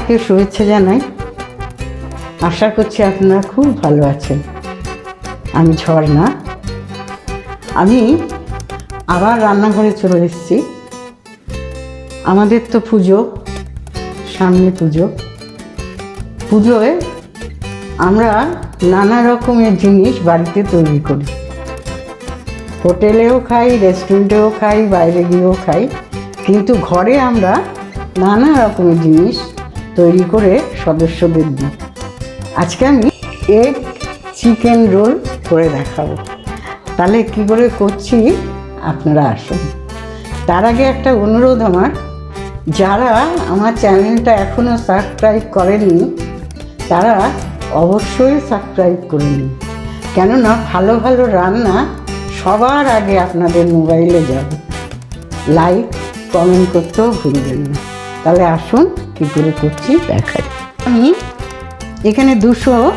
সবাইকে শুভেচ্ছা জানাই। আশা করছি আপনারা খুব ভালো আছেন। আমি ঝর্ণা। আমি আবার রান্নাঘরে চলে এসেছি। আমাদের তো পুজো, সামনে পুজো। পুজোয় আমরা নানা রকমের জিনিস বাড়িতে তৈরি করি। হোটেলেও খাই, রেস্টুরেন্টেও খাই, বাইরে গিয়েও খাই। কিন্তু ঘরে আমরা নানা রকমের জিনিস তৈরি করে সদস্যদের দিই। আজকে আমি এগ চিকেন রোল করে দেখাবো। তাহলে কি করে করছি? আপনারা আসুন। তার আগে একটা অনুরোধ আমার। যারা আমার চ্যানেলটা এখনও সাবস্ক্রাইব করেননি, তারা অবশ্যই সাবস্ক্রাইব করে নিন। কেননা ভালো ভালো রান্না সবার আগে আপনাদের মোবাইলে যাবে। লাইক, কমেন্ট করতেও ভুলবেন না। তাহলে আসুন কী করে করছি? দেখাই। আমি এখানে দুশো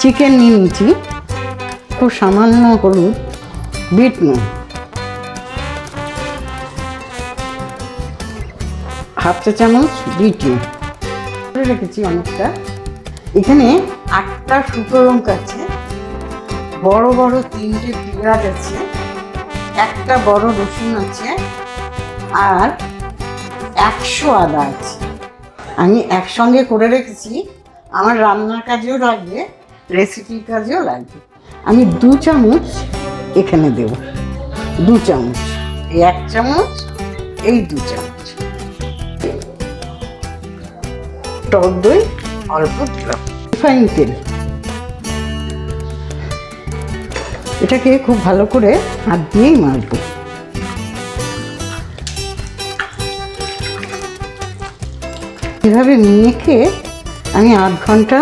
চিকেন নিয়ে নিয়েছি। খুব সামান্য হলুদ বিট নুন হাফ চা চামচ বিট নুন রেখেছি অনেকটা। এখানে আটটা শুকনো লঙ্কা আছে। বড় বড় তিনটে পেঁয়াজ আছে। একটা বড় রসুন আছে। আর একশো আদা আছে। আমি একসঙ্গে করে রেখেছি। আমার রান্নার কাজেও লাগবে রেসিপির কাজেও লাগবে। আমি দু চামচ এখানে দেব, দু চামচ। এই এক চামচ, এই দু চামচ। টক দই, অল্প রিফাইন তেল। এটাকে খুব ভালো করে হাত দিয়েই মাখবো। এভাবে মেখে আমি আধ ঘণ্টা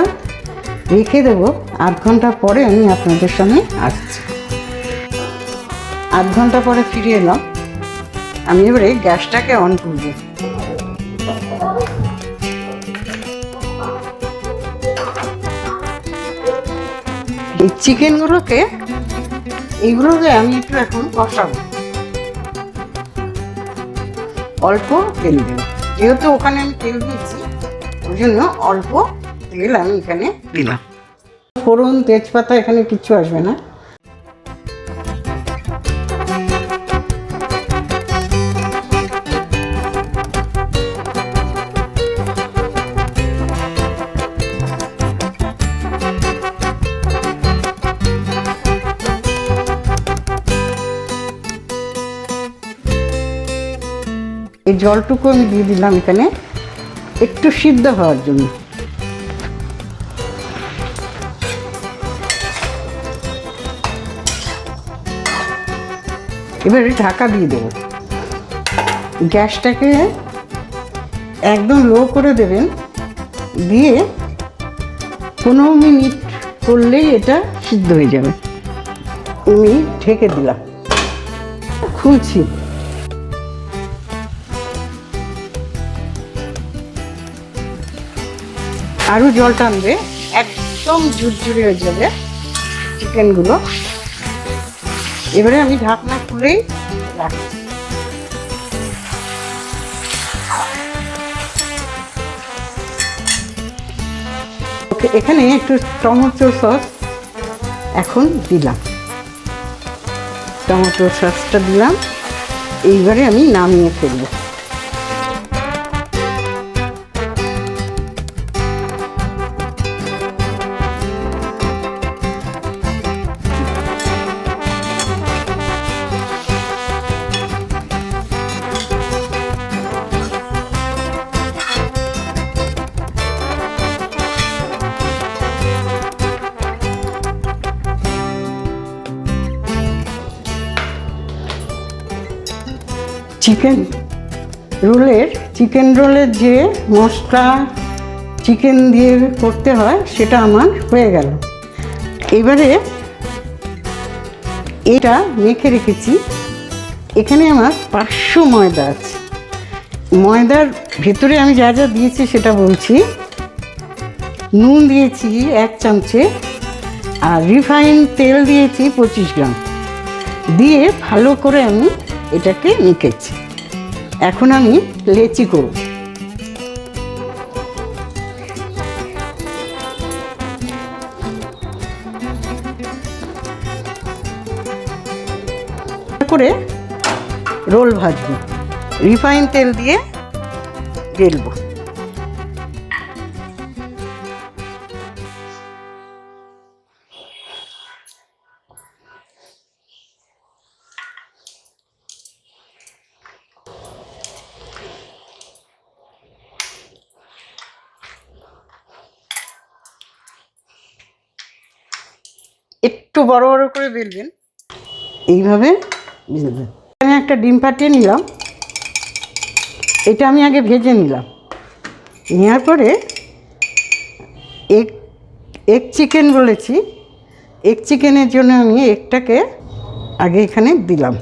রেখে দেবো। আধ ঘণ্টা পরে আমি আপনাদের সামনে আসছি। আধ ঘণ্টা পরে ফিরে এলাম। আমি এবারে গ্যাসটাকে অন করব। এই চিকেনগুলোকে, এইগুলোকে আমি একটু এখন কষাবো। অল্প তেল দেব। যেহেতু ওখানে আমি তেল দিচ্ছি ওই জন্য অল্প তেল আমি এখানে দিলাম। ফোড়ন তেজপাতা এখানে কিচ্ছু আসবে না। এই জলটুকু আমি দিয়ে দিলাম এখানে একটু সিদ্ধ হওয়ার জন্য। এবারে ঢাকা দিয়ে দেবো। গ্যাসটাকে একদম লো করে দেবেন। দিয়ে পনেরো মিনিট করলেই এটা সিদ্ধ হয়ে যাবে। আমি ঢেকে দিলাম। খুলছি। আরও জল টানবে, একদম ঝুরঝুরে হয়ে যাবে চিকেনগুলো। এবারে আমি ঢাকনা খুলেই রাখছি। এখানে একটু টমেটো সস এখন দিলাম। টমেটো সসটা দিলাম। এইবারে আমি নামিয়ে ফেলব। চিকেন রোলের চিকেন রোলের যে মশলা চিকেন দিয়ে করতে হয়, সেটা আমার হয়ে গেল। এবারে এটা মেখে রেখেছি। এখানে আমার পাঁচশো ময়দা আছে। ময়দার ভেতরে আমি যা যা দিয়েছি, সেটা বলছি। নুন দিয়েছি এক চামচে, আর রিফাইন তেল দিয়েছি পঁচিশ গ্রাম। দিয়ে ভালো করে আমি এটাকে মেখেছি এখন আমি লেচি করব। করে রোল ভাজবো। রিফাইন তেল দিয়ে গেলবো। একটু বড় বড় করে বেলবেন। এইভাবে আমি একটা ডিম ফাটিয়ে নিলাম। এটা আমি আগে ভেজে নিলাম। নেওয়ার পরে এক এক চিকেন বলেছি। এক চিকেনের জন্য আমি একটাকে আগে এখানে দিলাম।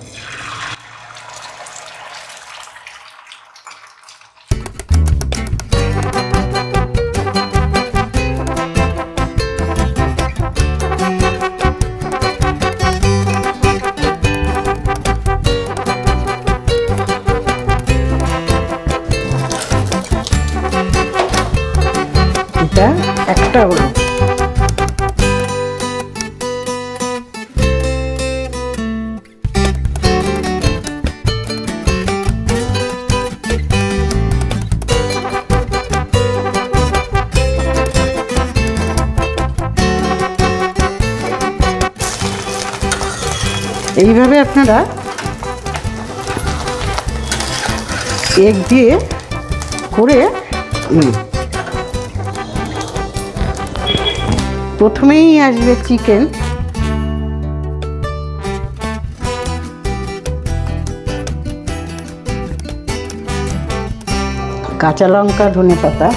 এটা একটা হলো এইভাবে আপনারা এগ দিয়ে করে প্রথমেই আসবে চিকেন। কাঁচা লঙ্কা ধনে পাতা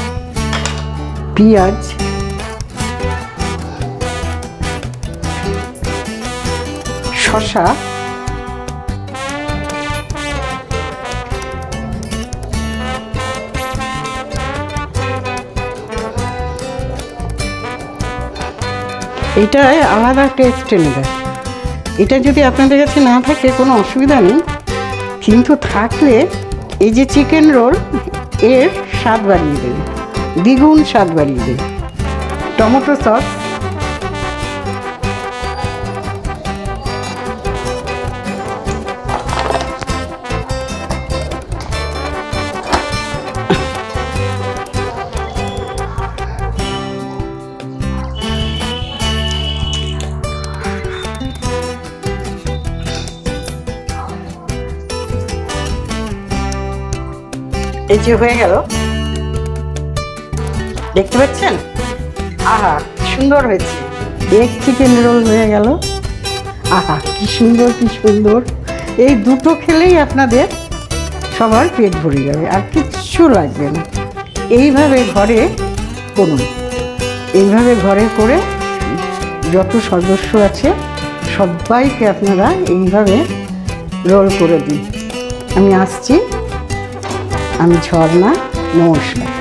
পেঁয়াজ শশা এইটায় আলাদা টেস্ট এনে দেয় এটা যদি আপনাদের কাছে না থাকে, কোনো অসুবিধা নেই। কিন্তু থাকলে এই যে চিকেন রোল এর স্বাদ বাড়িয়ে দেবে। দ্বিগুণ স্বাদ বাড়িয়ে দেবে। টমেটো সস এই যে হয়ে গেল। দেখতে পাচ্ছেন? আহা সুন্দর হয়েছে। এক চিকেন রোল হয়ে গেল। আহা, কি সুন্দর কি সুন্দর। এই দুটো খেলেই আপনাদের সবার পেট ভরে যাবে, আর কিচ্ছু লাগবে না। এইভাবে ঘরে করুন। এইভাবে ঘরে করে যত সদস্য আছে, সবাইকে আপনারা এইভাবে রোল করে দিন। আমি আসছি। আমি ঝর্ণা নমস্কার।